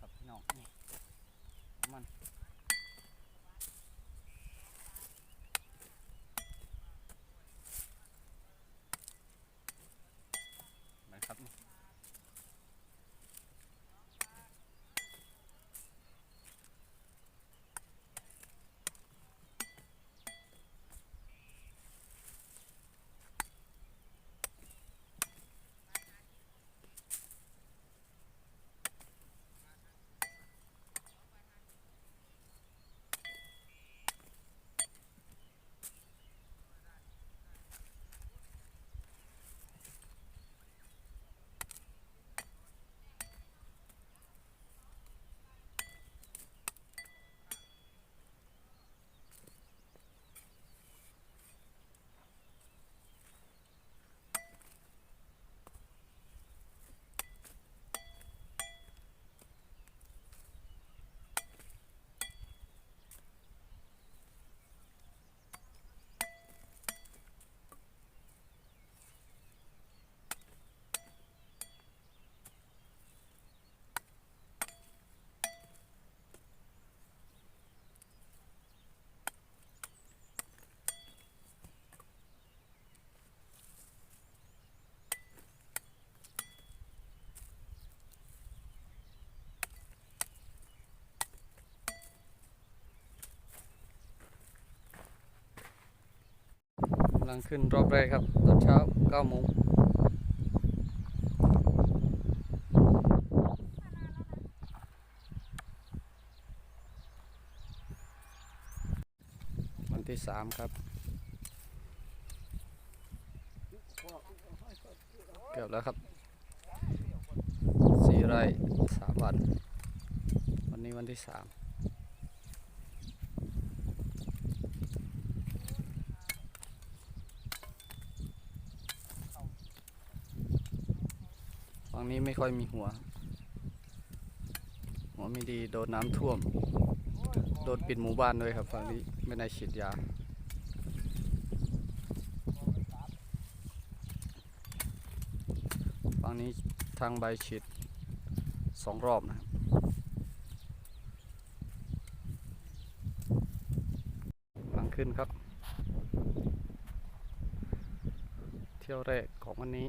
ครับพี่น้องนี่มันำลังขึ้นรอบแรกครับตอนเช้า9โมงวันที่3ครับเกือบแล้วครับสี่ไร่สามวัน วันนี้วันที่สาม ฝั่งนี้ไม่ค่อยมีหัว หัวไม่ดีโดนน้ำท่วม โดนปิดหมู่บ้านด้วยครับฝั่งนี้ไม่ได้ฉีดยาฝั่งนี้ทางใบฉีดสองรอบนะครับหลังขึ้นครับ เที่ยวแรกของวันนี้